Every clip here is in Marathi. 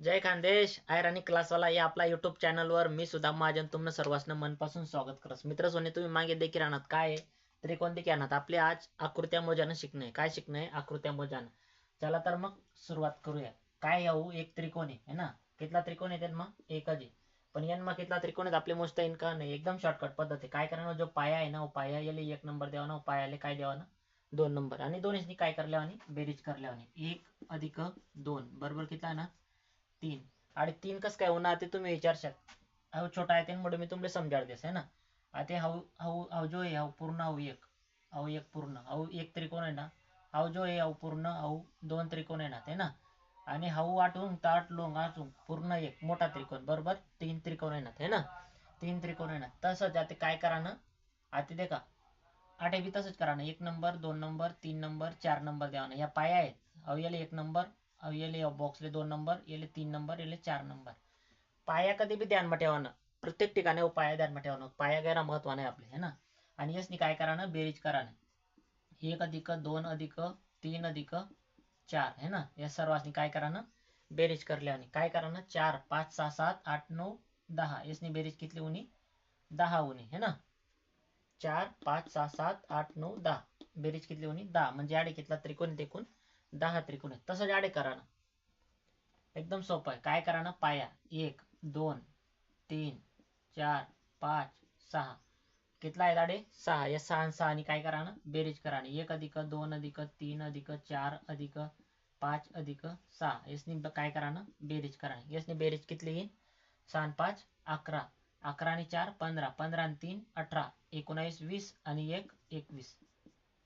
जय खानदेश आयराणी क्लासवाला या आपला युट्यूब चॅनलवर मी सुद्धा महाजन तुम्हाला सर्वांना मनपासून स्वागत करत मित्र सोने तुम्ही मागे देखील आणत काय त्रिकोण देखील आणत आपले आज आकृत्या मोजानं शिकणे काय शिकणे आकृत्या मोजानं. चला तर मग सुरुवात करूया. काय येऊ एक त्रिकोण आहे ना? कितला त्रिकोण आहे मग? एकच पण यान मग कितला त्रिकोण आहेत? आपले मोजता येईन का? नाही एकदम शॉर्टकट पद्धत आहे. काय करणार? जो पाया आहे ना हो, पाया याले एक नंबर द्यावा ना पायाले काय द्यावा ना दोन नंबर आणि दोन्हीनी काय करल्यावानी? बेरीज करल्यावानी. एक अधिक दोन. बरोबर कितला ना? तीन. आणि तीन कस काय होणार ते तुम्ही विचारशाल. हा छोटा आहे त्यामुळे मी तुम्हाला समजाड देस है ना? आता हाऊ हाऊ हाऊ जो आहे हाऊ पूर्ण हाऊ एक. हाऊ एक पूर्ण. हाऊ एक त्रिकोण आहे ना? हाऊ जो आहे हाऊ पूर्ण हाऊ दोन त्रिकोण आहे ना ते ना? आणि हाऊ आठवून ताट लोंग आठवून पूर्ण एक. मोठा त्रिकोण बरोबर? तीन त्रिकोण आहे ना है ना? तीन त्रिकोण आहे ना तसंच आता काय करा ना आता दे का आठ बी तसंच करा ना एक नंबर दोन नंबर तीन नंबर चार नंबर द्यावा ना या पाया आहेत. अहो याला एक नंबर याले बॉक्सले दोन नंबर येले तीन नंबर येले चार नंबर पाया कधी बी ध्यानमा ठेवानं. प्रत्येक ठिकाणी हो पाया ध्यानमा ठेवानं. पाया गैरा महत्वानं आहे आपले है ना? आणि यसनी काय करा बेरीज करा एक अधिक दोन अधिक तीन अधिक चार है ना? या सर्वांनी काय करा ना बेरीज करल्या आणि काय करा ना चार पाच सहा सात आठ नऊ दहा. यसनी बेरीज कितली उनी? दहा उनी है ना? चार पाच सहा सात आठ नऊ दहा. बेरीज कितली उनी? दहा. म्हणजे आडे कितला त्रिकोण देखून दहा त्रिकोण आहे तसंच आडे करा ना. एकदम सोपं आहे. काय करा ना? पाया. एक दोन तीन चार पाच सहा. कितला आहे दाडे सहा. या सहा आणि सहा आणि काय करा ना? बेरीज करा ना एक अधिक दोन अधिक तीन अधिक चार अधिक पाच अधिक सहा. यासनी काय करा ना? बेरीज करा. यासनी बेरीज कितली येईल सहा पाच अकरा. अकरा आणि चार पंधरा. पंधरा आणि तीन अठरा. एकोणावीस वीस आणि एक एकवीस.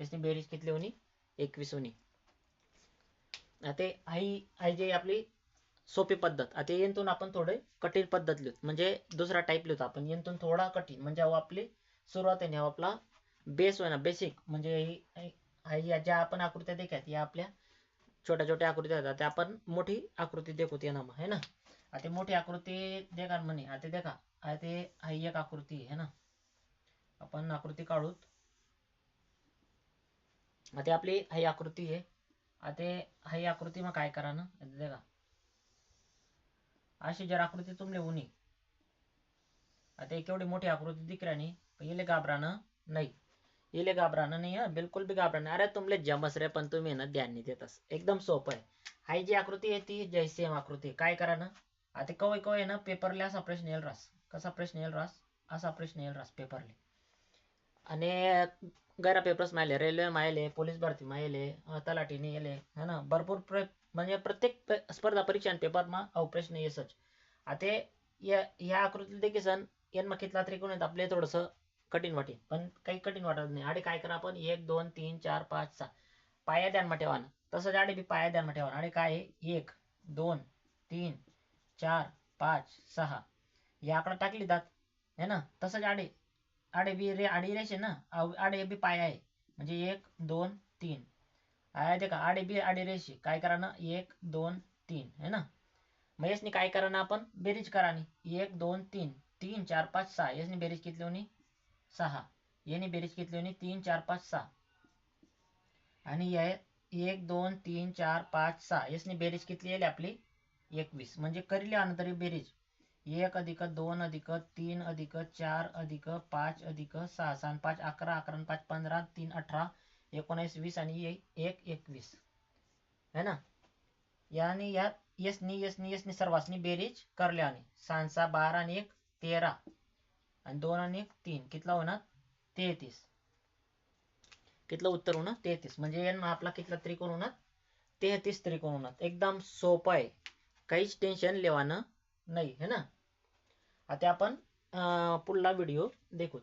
यासनी बेरीज कितली होणी एकवीस होणी आता हाई आई जे आपली सोपी पद्धत. आता येंतून आपण थोडे कठीण पद्धत लिहू म्हणजे दुसरा टाईप लिहितो आपण. यांतून थोडा कठीण. म्हणजे अहो आपली सुरुवात आहे ना आपला बेस होय ना बेसिक म्हणजे ही ज्या आपण आकृत्या देखत या आपल्या छोट्या छोट्या आकृत्या होत्या त्या आपण मोठी आकृती देखत ना मग है ना? आता मोठी आकृती देखा म्हणे. आता देखा आता ही एक आकृती आहे ना? आपण आकृती काढूत. आता आपली ही आकृती आहे. आता ही आकृती मग काय करा ना? देखा अशी जर आकृती तुमले उनी आता एक एवढी मोठी आकृती दिख येले घाबरानं नाही. येले घाबरानं नाही हा. बिलकुल भी घाबरानं अरे तुमले जमस रे पण तुम्ही ना ध्यान नाही देतस एकदम सोपं आहे. हाई जी आकृती आहे ती जय सेम आकृती काय करा ना? आता कवय कवय ना पेपरले असा प्रश्न येईल रास. कसा प्रश्न येईल रास? असा प्रश्न येईल रास पेपरले. आणि गैरा पेपर्स मायले रेल्वे मायले पोलीस भरती मायले तलाठीने येले है ना भरपूर म्हणजे प्रत्येक स्पर्धा परीक्षा पेपरमा अहो प्रश्न येसच आता या ह्या आकृतीला देखील सण यांना कितला त्रिकोण आहेत आपले थोडंसं कठीण वाटेल पण काही कठीण वाटत नाही आणि काय करा आपण एक दोन तीन चार पाच सहा पाया ध्यानमा ठेवा ना तसंच आडे बी पाया ध्यानमा ठेवा आणि काय आहे एक दोन तीन चार पाच सहा या आकडा टाकली जात है ना तसंच आडे आडे बी रे आडी रेषे ना. आडे बी पाया आहे. म्हणजे एक दोन तीन. आहे ते का? आडे बी आडे रेषे. काय करा ना? एक दोन तीन. है ना? मग यासनी काय करा ना आपण? बेरीज करानी एक दोन तीन. तीन चार पाच सहा. यासनी बेरीज कितली होणी? सहा. याने बेरीज कितली होणी? तीन चार पाच सहा. आणि या एक दोन तीन चार पाच सहा. यासनी बेरीज कितली येईल आपली? एकवीस. म्हणजे करीले आणतरी बेरीज. एक अधिक दोन अधिक तीन अधिक चार अधिक पाच अधिक सहा सहा पाच अकरा अकरा पाच पंधरा तीन अठरा एकोणीस वीस आणि एक एकवीस. है ना? याने या यसनी यसनी यसनी सर्वांनी बेरीज करल्या आणि सहा सहा बारा आणि एक तेरा. आणि दोन आणि एक तीन. कितला होणार? तेहतीस. कितलं उत्तर होणार? तेहतीस. म्हणजे यांना आपला कितला त्रिकोण होणार? तेहतीस त्रिकोण होणार. एकदम सोपं आहे. काहीच टेन्शन लेवानं नाही. है ना? आता आपण पुढला व्हिडिओ देखूत.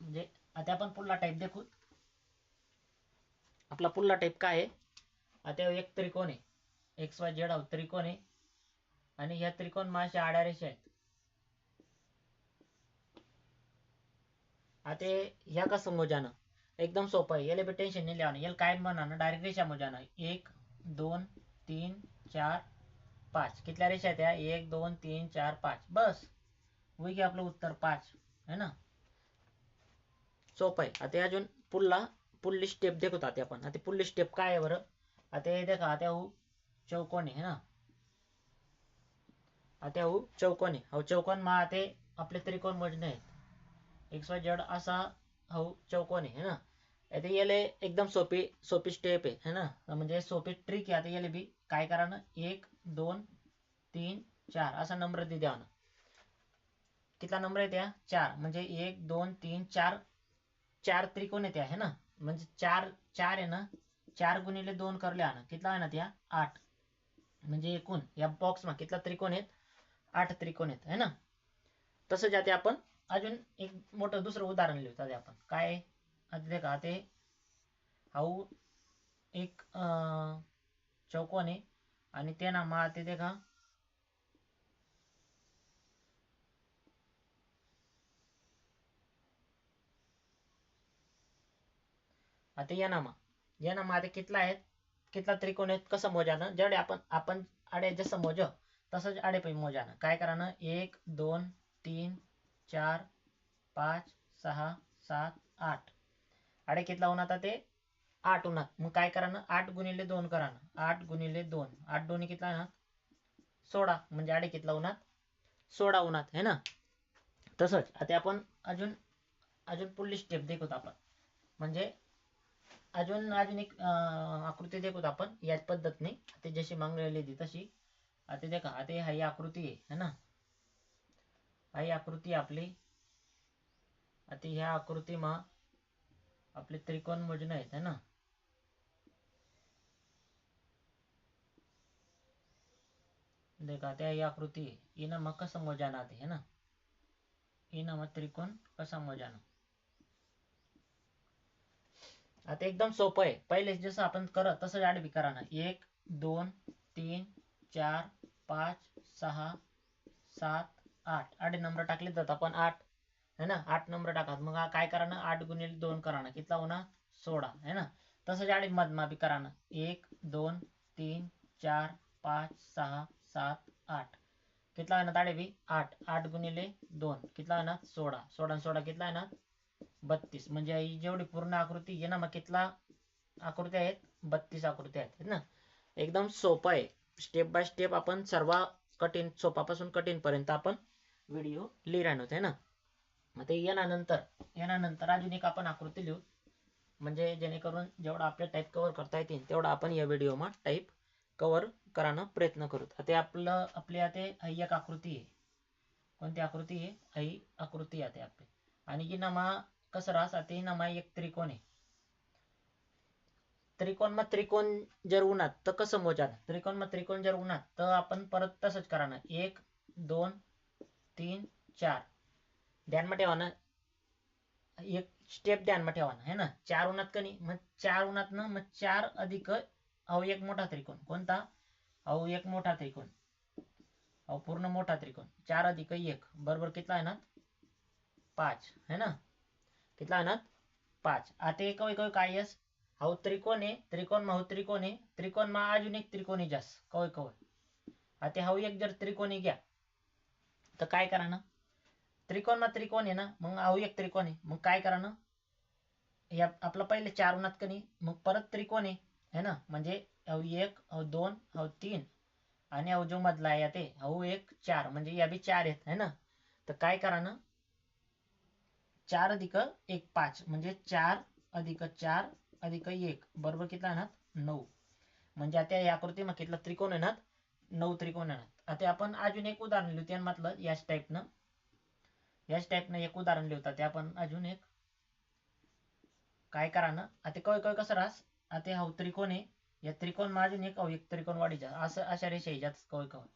म्हणजे आता आपण पुढला टाईप देखूत. आपला पुढला टाईप काय आहे? आता एक त्रिकोण आहे. एक्स वाय झेड त्रिकोण आहे. आणि ह्या त्रिकोण माझ्या आड्या रेषा आहेत. आता ह्या कसं मोजान? एकदम सोपं आहे. याला बी टेन्शन नाही लिहावं याला काय म्हणा ना डायरेक्ट रेषा मोजानं. एक दोन तीन चार पाच. कितल्या रेषा त्या एक दोन तीन चार पाच. बस. होई आपलं उत्तर पाच. है ना? सोपं आहे. आता अजून पुढला पुढली स्टेप देखत आता आपण. आता पुढली स्टेप काय आहे बरं? आता हे देखा आता हो चौकोन आहे ना? आता हो चौकोन. आहे हो चौकोन मा आता आपले त्रिकोण मोजणे आहेत. एक्स वाय जेड असा हो चौकोन आहे है ना? आता याले एकदम सोपी सोपी स्टेप आहे है ना? म्हणजे सोपी ट्रिक आहे. आता याले बी काय करा ना एक दोन तीन चार. असा नंबर दे द्या ना कितला नंबर आहे त्या चार. म्हणजे एक दोन तीन चार. चार त्रिकोण येते आहे ना? म्हणजे चार चार आहे ना? चार गुणिले दोन करले ना? कितला आहे ना त्या आठ. म्हणजे एकूण. या बॉक्स मा कितला त्रिकोण आहेत? आठ त्रिकोण आहेत है ना? तसं जाते आपण अजून एक मोठं दुसरं उदाहरण लिहू त्यात आपण. काय आहे? आता का ते हाऊ एक अं, चौकोन आहे. आणि ते ना मा ते का आता या नामा या नामा आता कितला आहेत? कितला त्रिकोण आहेत? कसं मोजानं? जेवढे आपण आपण आडे जसं मोज तसंच आडे पण मोजानं. काय करानं? एक दोन तीन चार पाच सहा सात आठ. आडे कितला होऊन आता ते? आठ उन्हात. मग काय करानं? आठ गुणिले दोन करानं. आठ गुणिले दोन. आठ दोन्ही कितला ना सोळा. म्हणजे आडे कितला उन्हात. सोळा उन्हात. है ना? तसंच. आता आपण अजून अजून पुढली स्टेप देखूत आपण. म्हणजे अजून अजून एक आकृती देखूत आपण. याच पद्धतीने. ते जशी मागलेली तशी. आता देखा आता हा ही आकृती आहे. है ना? हा ही आकृती आहे आपली. आता ह्या आकृतीमा आपले त्रिकोण मोजणं आहेत. है ना? देखा त्या ही आकृति आहे हिनं मग कसं मोजाना ते है ना? हिनं मग त्रिकोण कसा मोजाना? आता एकदम सोपं आहे. पहिले जसं आपण करत तसं आडवी करा ना एक दोन तीन चार पाच सहा सात आठ. आठ नंबर टाकले जातात आपण आठ है ना? आठ नंबर टाका मग काय करा ना आठ गुणिले दोन करा ना कितला होणार? सोळा है ना? तसंच आडी मधमापी करा ना एक दोन तीन चार पाच सहा सात आठ. कितला आहे ना ताडे बी? आठ. आठ गुणिले दोन. कितला आहे ना? सोळा. सोळा आणि सोळा कितला आहे ना? बत्तीस. म्हणजे ही जेवढी पूर्ण आकृती आहे ना मग कितला आकृत्या आहेत? बत्तीस आकृत्या आहेत है ना? एकदम सोपं आहे. स्टेप बाय स्टेप आपण सर्व कठीण सोपापासून कठीण पर्यंत आपण व्हिडिओ लिहिणार आहे ना? मग ते येण्यानंतर येण्यानंतर अजून एक आपण आकृती लिहू. म्हणजे जेणेकरून जेवढा आपल्या टाईप कव्हर करता येतील तेवढा आपण या व्हिडिओमा टाईप कव्हर करायला प्रयत्न करू. आता आपलं आपली आता ही एक आकृती आहे. कोणती आकृती आहे? ही आकृती आहे आपली. आणि ही नमा कसरास राहस आता ही नमा एक त्रिकोण आहे. त्रिकोण मग त्रिकोण जर उन्हात तर कसं मोजाना त्रिकोण मग त्रिकोण जर उन्हात तर आपण परत तसंच करा ना एक दोन तीन चार. ध्यानमा ठेवा ना एक स्टेप ध्यानमा ठेवा ना है ना? चार उन्हात कनी मग चार उन्हात ना मग चार अधिक अहो एक मोठा त्रिकोण. कोणता? अहो एक मोठा त्रिकोण. अहो पूर्ण मोठा त्रिकोण. चार अधिक एक. बरोबर कितला आहे ना? पाच. है ना? कितला आहे ना? पाच. आता एक कवी काय यस? हाऊ त्रिकोण आहे त्रिकोण मा त्रिकोण आहे. त्रिकोण मा अजून एक त्रिकोणी जास कवय कवय. आता हाऊ एक जर त्रिकोणी घ्या तर काय करा ना? त्रिकोण मा त्रिकोण आहे ना मग अहो एक त्रिकोण आहे. मग काय करा ना? या आपलं पहिले चार उन्हात कनी मग परत त्रिकोण आहे. है ना? म्हणजे हाऊ एक हाऊ दोन हाऊ तीन. आणि हाऊ जो मधला आहे ते हाऊ एक चार. म्हणजे या बी चार आहेत है ना? तर काय करा ना? चार अधिक एक पाच. म्हणजे चार अधिक चार अधिक एक. बरोबर किती येणार नऊ. म्हणजे आता या आकृतीमा कितला त्रिकोण येणार नऊ त्रिकोण येणार आता आपण अजून एक उदाहरण लिहू. त्यानं म्हटलं याच टाईपनं याच टाईपनं एक उदाहरण लिहता ते आपण अजून एक काय करा ना? आता कळ कळ कसं राहस? आता हा त्रिकोण आहे? या त्रिकोण माझे अजून एक एक त्रिकोण वाढीच्या. असं अशा रेषा याच्यात कळ कवय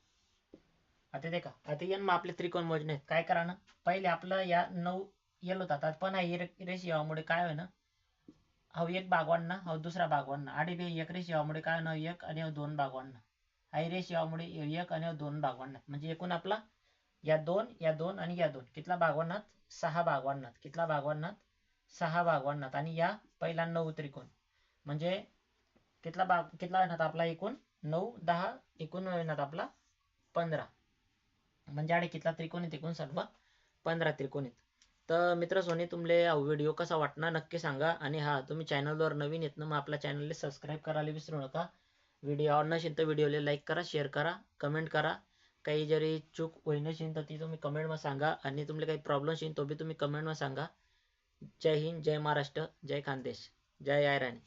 आता देखा. का आता यान मग आपले त्रिकोण मोजणे काय करा ना? पहिले आपलं या नऊ येलो होता पण हा एक रेषी यामुळे काय होय ना हा एक भाग वाढणं हा दुसरा भाग आणि आडी एक रेषी यामुळे काय होणार एक आणि हा दोन भाग वाढणं हा रेषी यामुळे एक आणि दोन भाग म्हणजे एकूण आपला या दोन या दोन आणि या दोन. कितला भाग सहा भाग वाढणार कितला भाग सहा भाग वाढणार आणि या पहिला नऊ त्रिकोण. म्हणजे कितला भाग कितला येणार आपला एकूण? नऊ दहा एकूण येणार आपला पंधरा. म्हणजे आडे कितला त्रिकोण आहेत एकूण सर्व पंधरा त्रिकोण आहेत तर मित्र सोनी तुमले हा व्हिडिओ कसा वाटणार नक्की सांगा. आणि हा तुम्ही चॅनलवर नवीन येत ना मग आपल्या चॅनलला सबस्क्राईब करायला विसरू नका. व्हिडिओ आवड नसेल तर व्हिडिओला लाईक करा शेअर करा कमेंट करा. काही जरी चूक होई नसेल तर ती तुम्ही कमेंटमध्ये सांगा. आणि तुमले काही प्रॉब्लेम असेल तो बी तुम्ही कमेंटमध्ये सांगा. जय हिंद जय महाराष्ट्र जय खानदेश जय आयराणी